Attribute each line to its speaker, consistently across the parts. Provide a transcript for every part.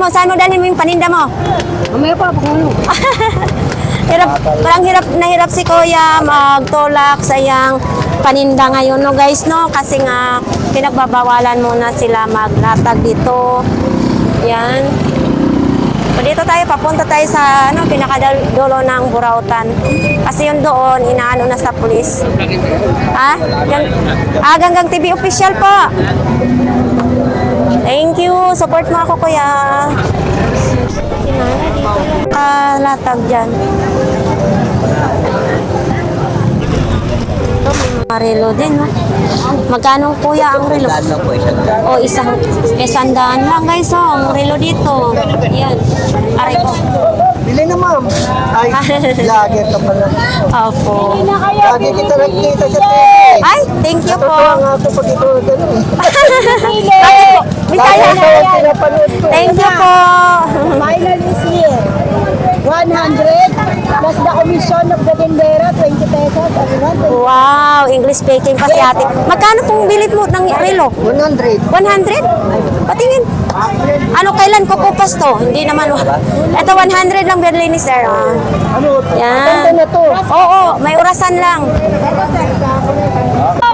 Speaker 1: mo, saan mo dalhin mo yung paninda mo?
Speaker 2: Mamaya pa, pag ano.
Speaker 1: Hirap, parang hirap na hirap si Kuya magtulak sa iyang paninda ngayon, no guys, no? Kasi nga, pinagbabawalan muna sila maglatag dito. Yan. So, dito tayo, papunta tayo sa ano, pinakadulo ng Burautan. Kasi yung doon, inaano na sa pulis. Ah? Gang, ah, Ganggang TV official po. Thank you. Support mo ako, kuya. Ah, latag dyan. Ito, may mga relo din, no? Magkano kuya ang relo?
Speaker 3: Po, isang daan.
Speaker 1: O, isang, isang daan lang guys, oh, ang relo dito. Yan. Aray ko.
Speaker 3: Bili na ma'am. Ay, vlogger ka pala.
Speaker 1: Opo.
Speaker 3: Lagi kita nagkita sa TV.
Speaker 1: Ay, thank you po.
Speaker 3: Totoo nga ito pag ito gano'n eh.
Speaker 1: Bakit po?
Speaker 3: Pinapanood ko.
Speaker 1: Thank you po.
Speaker 2: Final is here. 100 plus the commission of the tindera, 20 pesos. Ano na?
Speaker 1: Wow, English speaking pa si ate. Magkano pong bilit mo ng relo?
Speaker 3: 100.
Speaker 1: 100? Patingin. Ano, kailan ko kupas to? Hindi naman. Ito, 100 lang Berlin ni sir. Ah.
Speaker 3: Ano?
Speaker 1: Yan.
Speaker 3: to.
Speaker 1: Oo, may orasan lang.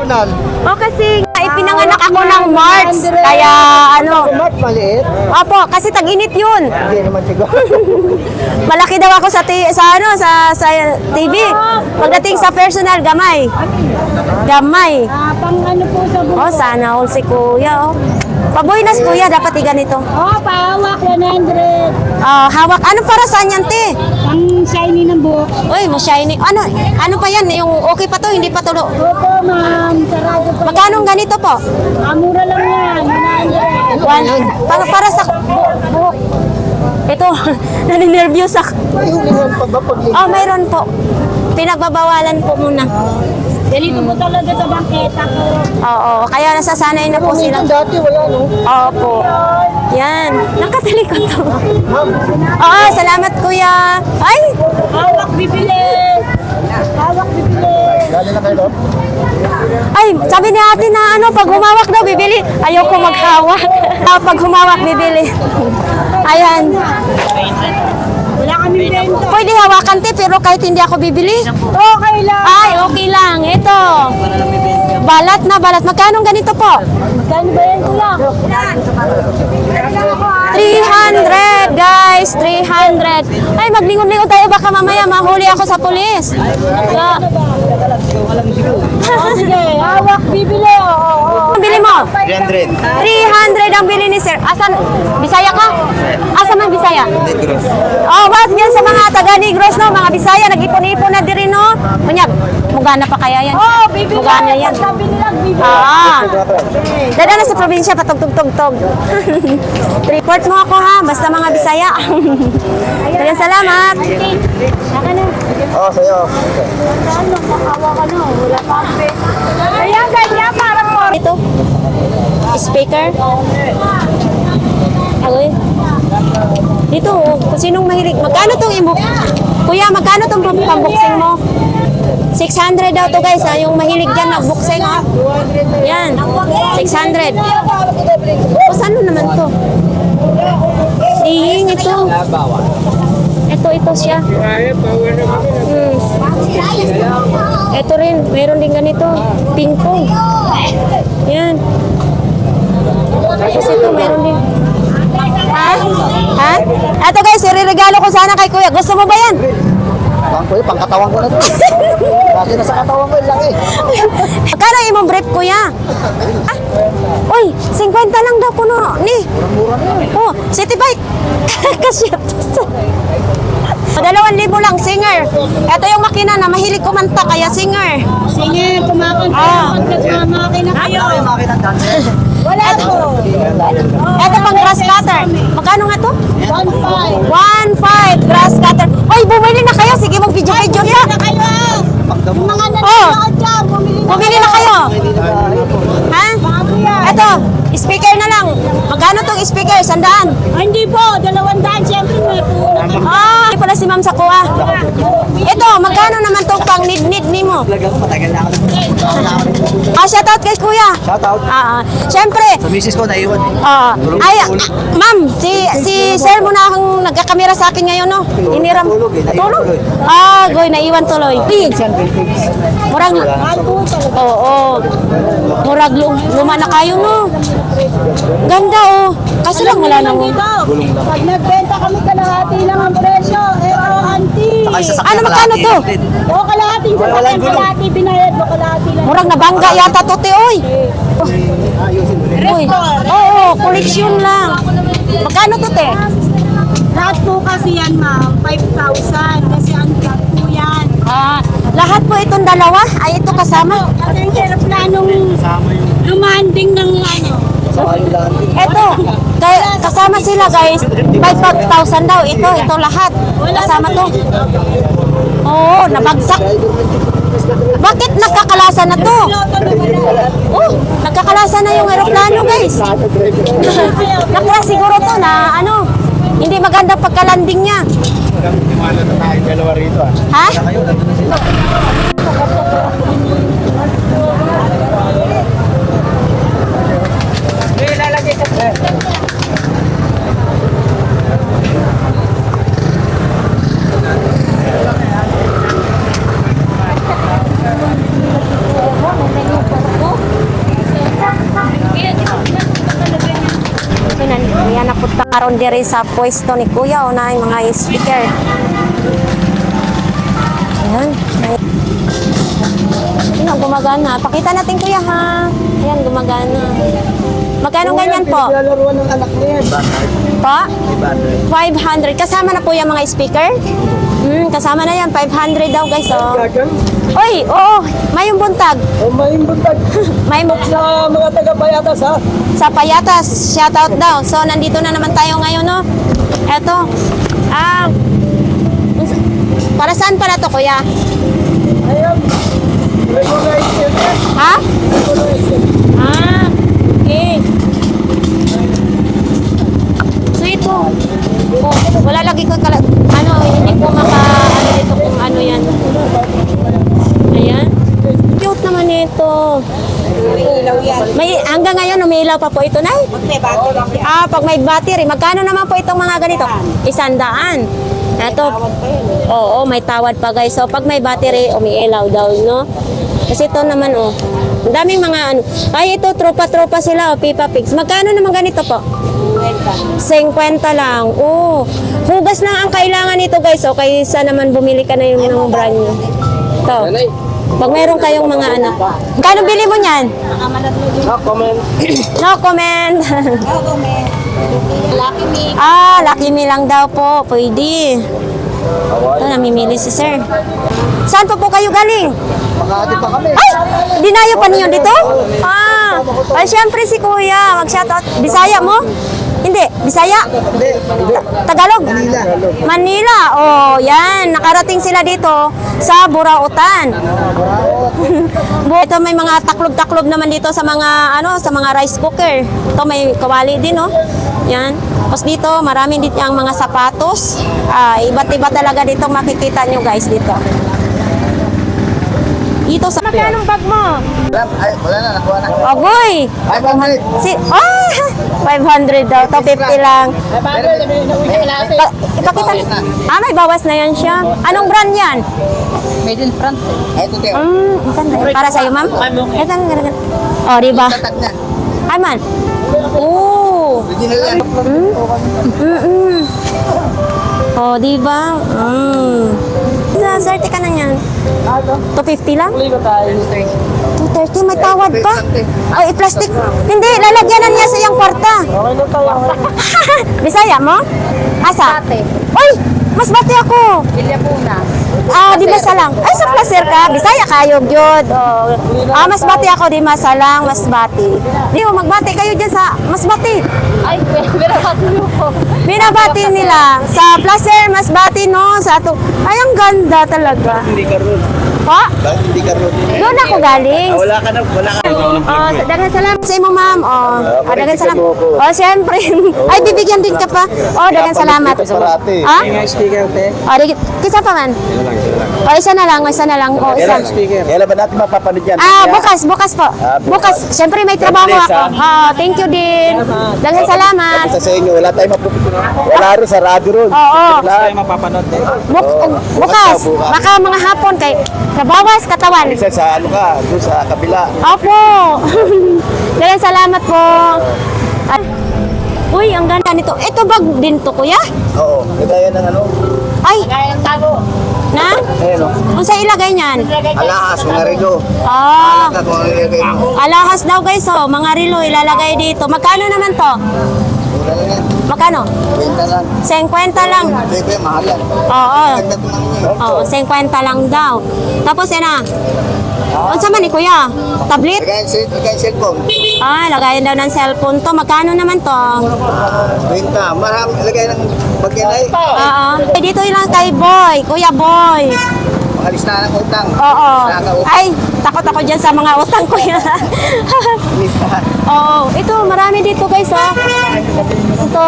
Speaker 3: Kunal.
Speaker 1: O kasi nga, ipinanganak ako ng March. Kaya ano.
Speaker 3: Mark maliit.
Speaker 1: Opo, kasi tag-init yun.
Speaker 3: Hindi naman siguro.
Speaker 1: Malaki daw ako sa sa ano sa sa TV. Pagdating sa personal gamay. Gamay.
Speaker 2: Ah, pang ano po sa buko.
Speaker 1: Oh, sana all si Kuya oh. Pabuinas Kuya, dapat iga nito.
Speaker 2: Oh, pahawak, 100.
Speaker 1: Ah, hawak. Ano para saan yan, te?
Speaker 2: Pang shiny ng buhok.
Speaker 1: Uy, mo shiny. Ano? Ano pa yan? Yung okay pa to, hindi pa tulo.
Speaker 2: Opo, ma'am. Sarado pa.
Speaker 1: Magkano ganito po?
Speaker 2: Ah, mura lang yan. 100.
Speaker 1: One, para, para sa buhok. Ito, naninervyos ako.
Speaker 3: May hulihan pa ba pag
Speaker 1: Oh, mayroon po. Pinagbabawalan po muna.
Speaker 2: Ganito po talaga sa bangketa ko.
Speaker 1: Oo, kaya nasasanay na po sila.
Speaker 3: Minsan dati wala no.
Speaker 1: Opo. Yan. Nakatalikod to.
Speaker 3: Ma'am,
Speaker 1: Oo, salamat kuya. Ay!
Speaker 2: Hawak, bibili.
Speaker 3: Galing na kayo doon?
Speaker 1: Ay, sabi ni ate na ano, pag humawak daw, bibili. Ayoko maghawak. Ah, pag humawak, bibili. Ayan.
Speaker 2: Wala kami bento.
Speaker 1: Pwede hawakan te, pero kahit hindi ako bibili.
Speaker 2: Okay lang.
Speaker 1: Ay, okay lang. Ito. Balat na balat. Magkano ganito po?
Speaker 2: Magkano ba yan, kuya?
Speaker 1: 300, guys. 300. Ay, maglingon-lingon tayo. Baka mamaya mahuli ako sa pulis. Ah,
Speaker 2: Oh, sige, hawak, bibili. Oo.
Speaker 1: Ang bili mo?
Speaker 3: 300.
Speaker 1: 300 ang bili ni sir. Asan? Bisaya ka? Asa man Bisaya? Oh, bakit yan sa mga taga Negros no? Mga Bisaya, nag-ipon-ipon na din no? Munyag, mugana pa kaya yan?
Speaker 2: Oh, bibili.
Speaker 1: Mugana yan.
Speaker 2: Sabi nila, bibili.
Speaker 1: Ah. Dada na sa probinsya, patugtog-tog-tog. Report mo ako ha, basta mga Bisaya. Kaya salamat.
Speaker 2: Saka na.
Speaker 3: Oh, sa'yo.
Speaker 2: Ano, makawa ka na. Wala pa ang bento. Ayan, ganyan, parang mo.
Speaker 1: Ito, speaker. Agoy. Dito, oh, kung sinong mahilig. Magkano tong imo? Kuya, magkano tong pambuksing mo? 600 daw to guys, ha? yung mahilig dyan magbuksing. Oh. Yan, 600. O, saan naman to? Ihing ito. Ito, ito siya. Hmm. Ito rin, meron din ganito. Ping. Yan. Tapos ito, meron din. Ha? Ha? Ito guys, iririgalo ko sana kay kuya. Gusto mo ba yan?
Speaker 3: Pang ko pang katawan ko na to. Kasi nasa katawan ko yung laki.
Speaker 1: Magkano imong brief kuya? Ah? Uy, 50 lang daw kuno. Ni. Oh, city bike. Kasi Dalawang libo lang, singer. Ito yung makina na mahilig kumanta, kaya singer.
Speaker 2: Sige, kumakanta.
Speaker 1: Ah.
Speaker 2: Kumakanta na kayo.
Speaker 3: Makita dance.
Speaker 2: Wala po.
Speaker 1: Ito pang grass cutter. Magkano nga to?
Speaker 2: 1.5.
Speaker 1: 1.5 grass cutter. Oy, bumili na kayo. Sige, mag-video-video na.
Speaker 2: na kayo.
Speaker 3: Pagdamo.
Speaker 2: Mga nanonood dyan, bumili na.
Speaker 1: Bumili na kayo. Ha? Ito, speaker na lang. Magkano tong speaker? Sandaan.
Speaker 2: Ah, hindi po, dalawang daan. Siyempre, may puno.
Speaker 1: Ah, hindi pala si Ma'am Sakua. Ito, Ito, magkano naman tong pang nid-nid ni mo?
Speaker 3: Talaga ko, matagal na ako.
Speaker 1: Ah, shout out kay kuya.
Speaker 3: Shout out.
Speaker 1: Ah, ah. Siyempre,
Speaker 3: Sa misis ko, naiwan eh.
Speaker 1: ah,
Speaker 3: Tulog,
Speaker 1: ay,
Speaker 3: tulog.
Speaker 1: ah, ma'am, si si sir mo na ang nagkakamera sa akin ngayon, no? Iniram.
Speaker 3: tulog eh, naiwan
Speaker 1: Tulog?
Speaker 3: tuloy.
Speaker 1: Ah, goy, naiwan tuloy. Murag, oo, murag lu- luma na kayo, no? Ganda, oh. Kasi lang wala nang...
Speaker 2: Pag nagbenta kami, kalahati lang ang presyo. Eh, oh, auntie.
Speaker 3: Saka isa sa
Speaker 1: Ano, magkano to?
Speaker 2: O, kalahati sa
Speaker 3: Wala- walang gulong.
Speaker 2: kalahati binayad mo, kalahati lang.
Speaker 1: Murag nabangga yata to, te, oy. Uy. Oo, koleksyon lang. Magkano to, te?
Speaker 2: Lahat po kasi yan, ma'am, 5,000. Kasi ang tag po yan.
Speaker 1: Ah, lahat po itong dalawa ay ito kasama.
Speaker 2: At ang planong lumanding ng ano.
Speaker 1: Ito, kaya kasama sila guys. 5,000 daw ito, ito lahat. Kasama to. Oo, nabagsak. Bakit nagkakalasa na to? Oh, nagkakalasa na yung aeroplano guys. Nakra siguro to na ano, hindi maganda pagkalanding niya.
Speaker 4: Dalawa rito ah.
Speaker 1: Ha? Yan ako karon diri sa pwesto ni Kuya o na yung mga speaker. Ayan. Ayan, gumagana. Pakita natin kuya ha. Ayan, gumagana. Magkano ganyan po?
Speaker 3: Lalaruan ng anak niya.
Speaker 1: Po? 500. Kasama na po yung mga speaker? Kasama na yan. 500 daw guys. Oh. Oy, oo. Mayong buntag.
Speaker 3: O may buntag
Speaker 1: May
Speaker 3: sa mga taga-payatas ha.
Speaker 1: sa Payatas. Shoutout daw. So, nandito na naman tayo ngayon, no? Eto. Ah. Para saan pala to, kuya?
Speaker 3: Ayun. Regulate yun eh.
Speaker 1: Ha? Ah, okay. So ito, oh, wala lagi ko kala, ano, hindi ko maka, dito kung ano yan. Ayan. Cute naman ito. May, hanggang ngayon, umiilaw pa po ito, Nay? Ah, pag may battery, magkano naman po itong mga ganito? Isandaan. Ito, oo, may tawad pa guys. So, pag may battery, umiilaw daw, no? Kasi ito naman, oh, ang daming mga ano. Ay, ito, tropa-tropa sila, oh, Pipa Pigs. Magkano naman ganito po? 50 lang. Oh, hugas lang ang kailangan nito guys. O, kaysa naman bumili ka na yung ng brand new. Ito. Pag meron kayong mga ano. Kano bili mo niyan?
Speaker 3: No comment.
Speaker 1: No comment. ah, Lucky Me lang daw po. Pwede. Ito, namimili si sir. Saan po po kayo galing?
Speaker 3: Makati pa kami.
Speaker 1: Ay! Dinayo pa niyo dito? Ah! Ay, syempre si kuya. Mag-shoutout. Bisaya mo? Hindi. Bisaya?
Speaker 3: Hindi.
Speaker 1: Tagalog?
Speaker 3: Manila.
Speaker 1: Manila. Oh, yan. Nakarating sila dito sa Burautan. Bu- Ito may mga taklob-taklob naman dito sa mga ano, sa mga rice cooker. Ito may kawali din, no? Yan. Tapos dito, marami dito ang mga sapatos. Ah, iba't iba talaga dito makikita nyo guys dito. Dito sa... Magkano bag mo?
Speaker 3: Wala, ay, wala na, nakuha na.
Speaker 1: Agoy!
Speaker 3: 500.
Speaker 1: Si... Ah! 500 daw. To 50 lang. Pa, ipakita. Ah, may bawas na yan siya. Anong brand yan?
Speaker 3: Ay, ito tayo.
Speaker 1: Mm, maganda. Para sa'yo, ma'am? Ito, ang ganda. Oh, di ba?
Speaker 3: Na.
Speaker 1: Ay, man. Oo.
Speaker 3: Original yan.
Speaker 1: Mm-mm. Oh, di ba? Mm. Sa swerte ka na yan. 250 lang? 230, may tawad pa. Ay, plastic. Hindi, lalagyanan niya sa iyang kwarta. Bisaya mo? Asa? Uy, mas bati ako. Ah, di lang. Ay, sa placer ka. Bisaya kayo, gyud. Oh. Ah, mas bati ako di masa lang, mas bati. Di mo magbati kayo diyan sa mas bati.
Speaker 2: Ay, binabati mo po.
Speaker 1: Binabati nila sa placer, mas bati no sa ato. Ay, ang ganda talaga.
Speaker 4: Hindi ka rin.
Speaker 1: Po?
Speaker 3: Bakit hindi ka ron?
Speaker 1: Doon ako galing.
Speaker 3: Ah, wala ka na, wala ka.
Speaker 1: Oh, sa- daghang salamat sa imo, ma'am. Oh, oh daghang
Speaker 3: bigyan
Speaker 1: salamat.
Speaker 3: mo ako.
Speaker 1: Oh, siyempre. Ay, bibigyan din ka pa. Oh, daghang salamat. Ha?
Speaker 4: sticker, te.
Speaker 1: Oh, di, kisa pa man. Oh, isa na lang, isa na lang. Oh, isa.
Speaker 3: Kailan ba natin mapapanood yan?
Speaker 1: Ah, bukas, bukas po.
Speaker 3: Ah,
Speaker 1: Bukas. Siyempre may trabaho ako. Oh, thank you din. Daghang salamat.
Speaker 3: Sa inyo, wala tayong mapupitunan. Wala rin, sarado ron.
Speaker 1: Oo.
Speaker 4: Mapapanood, te.
Speaker 1: Buk
Speaker 3: Oo.
Speaker 1: bukas.
Speaker 3: bukas.
Speaker 1: Baka mga hapon kay trabawas katawan.
Speaker 3: Isa sa ano ka, doon sa kabila.
Speaker 1: Opo. Daghang salamat po. At, Uy, ang ganda nito. Ito bag din to, kuya?
Speaker 3: Oo, kagaya ng ano.
Speaker 1: Ay. Na?
Speaker 3: Ayan o.
Speaker 1: Kung sa ilagay niyan?
Speaker 3: Alahas, mga rilo.
Speaker 1: Ah. Alahas daw guys, oh. Mga relo ilalagay dito. Magkano naman to? Magkano?
Speaker 3: Kwenta lang.
Speaker 1: 50 lang.
Speaker 3: Yan, mahal yan.
Speaker 1: Oo. Oo,
Speaker 3: yun.
Speaker 1: 50 lang daw. Tapos yan na. Unsa man ni kuya? Tablet?
Speaker 3: Lagayan sa lagayan cellphone.
Speaker 1: Ah, lagayan daw ng cellphone to. Magkano naman to?
Speaker 3: Kwenta. Marami, lagay ng bagyanay.
Speaker 1: Oo. Eh, dito lang kay Boy, Kuya Boy.
Speaker 3: Mga listahan ng utang.
Speaker 1: Oo. Ay, takot ako dyan sa mga utang kuya.
Speaker 3: Listahan.
Speaker 1: Oo. Ito, marami dito guys, oh. Ito.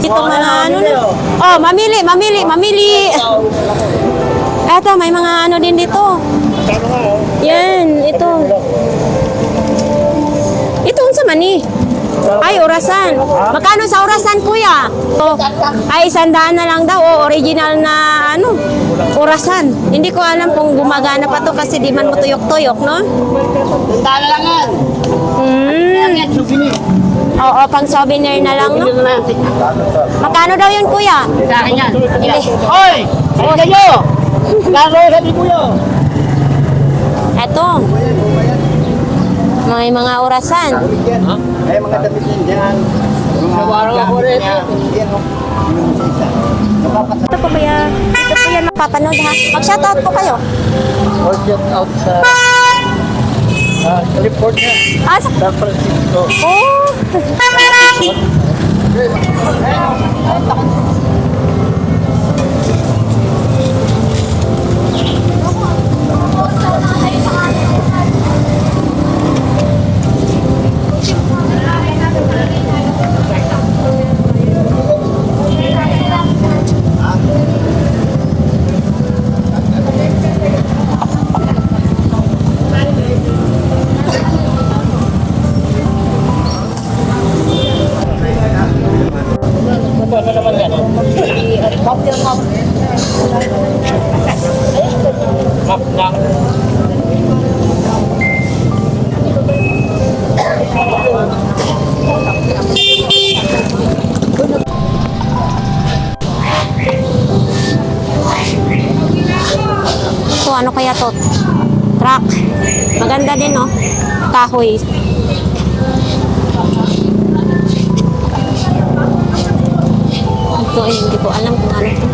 Speaker 1: Ito mga ano na. Oh, mamili, mamili, mamili. Eto, may mga ano din dito. Yan, ito. Ito, unsa man ni? Ay, orasan. Magkano sa orasan, kuya? Oh, ay, sandaan na lang daw. O, original na, ano, orasan. Hindi ko alam kung gumagana pa to kasi di man mo tuyok-tuyok, no?
Speaker 2: Sandaan na lang yan.
Speaker 1: Hmm. Oo, pang souvenir na lang, no? Magkano daw yun, kuya?
Speaker 2: Sa akin yan. Hoy! Ano kayo? Gano'n sa kuya.
Speaker 1: Eto. May mga orasan.
Speaker 3: Ay, mga damit yan dyan.
Speaker 2: Nawarang ako rin.
Speaker 1: Ito po kuya. Ito po yan mapapanood ha. Mag-shoutout po kayo.
Speaker 3: Or shout out sa ah, California,
Speaker 1: Ah, sa...
Speaker 3: San Francisco.
Speaker 1: Oh! Maganda din no? Kahoy. Ito ay hindi ko alam kung ano to.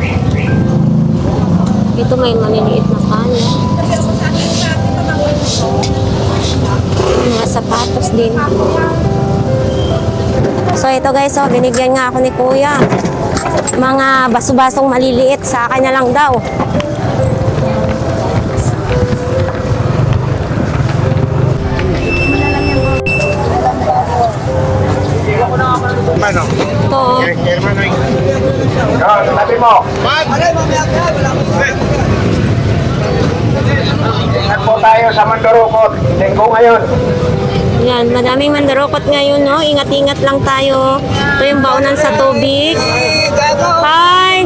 Speaker 1: Ito may maliliit na kano. Mga sapatos din. So ito guys, oh, binigyan nga ako ni kuya. Mga baso-basong maliliit sa kanya lang daw.
Speaker 4: Mano?
Speaker 1: Ito, oh.
Speaker 4: Hermano. Yan, sabi mo. Ingat po tayo sa Mandorokot. Linggo ngayon.
Speaker 1: Yan, madaming mandarokot ngayon, no? Ingat-ingat lang tayo. Ito yung baunan sa tubig. Hi!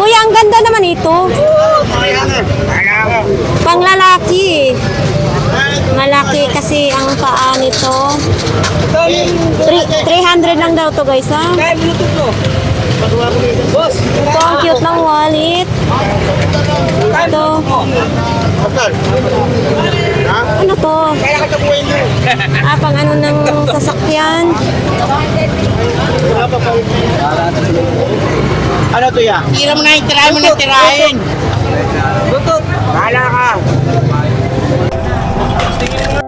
Speaker 1: Kuya, ang ganda naman ito. Pang lalaki. Malaki kasi ang paa nito. Three- 300 lang daw to guys, ha? Ito, ang cute ng wallet. Ito. Ano to? Ah, pang ano ng sasakyan.
Speaker 4: Ano to ya?
Speaker 2: Tira mo na yung tirahin mo na tirahin.
Speaker 4: Bahala ka. Pwede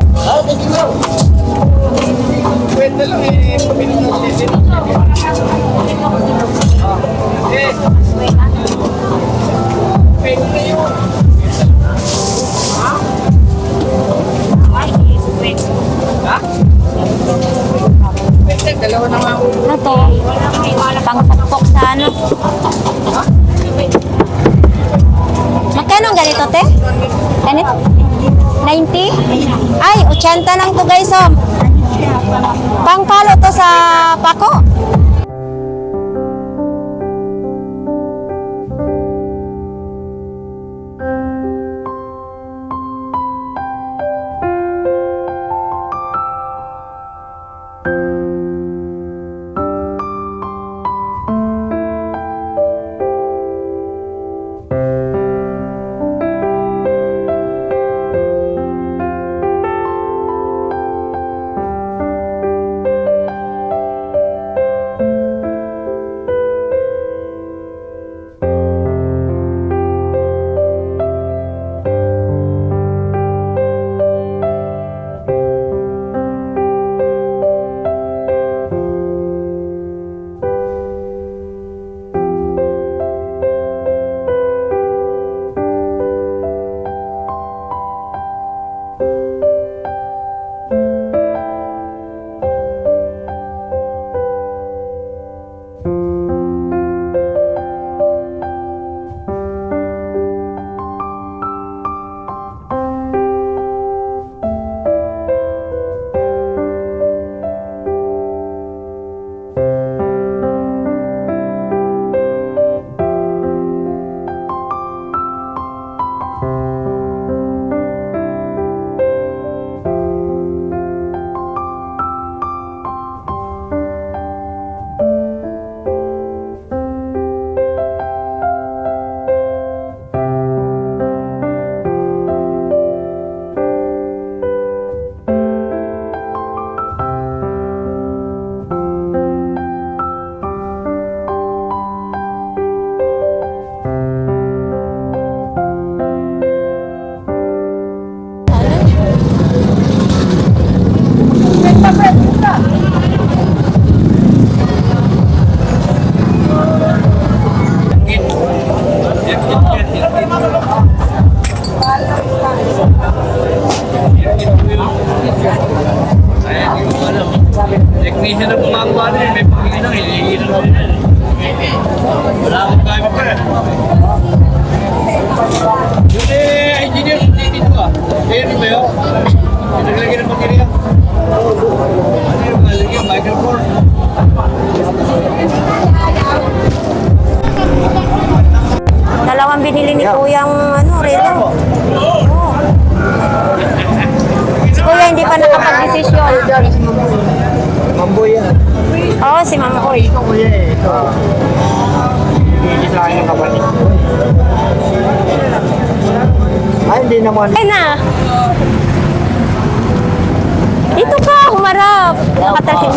Speaker 1: Nakatalhin.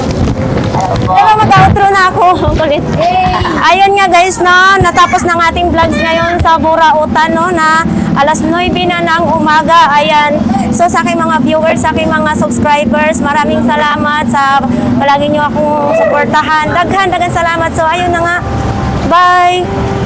Speaker 1: Pero mag-outro na ako. Kulit. Ayun nga guys, no, natapos ng ating vlogs ngayon sa Burautan, no, na alas 9 na ng umaga. Ayan. So sa aking mga viewers, sa aking mga subscribers, maraming salamat sa palagi nyo akong suportahan. Daghan, daghan salamat. So ayun na nga. Bye!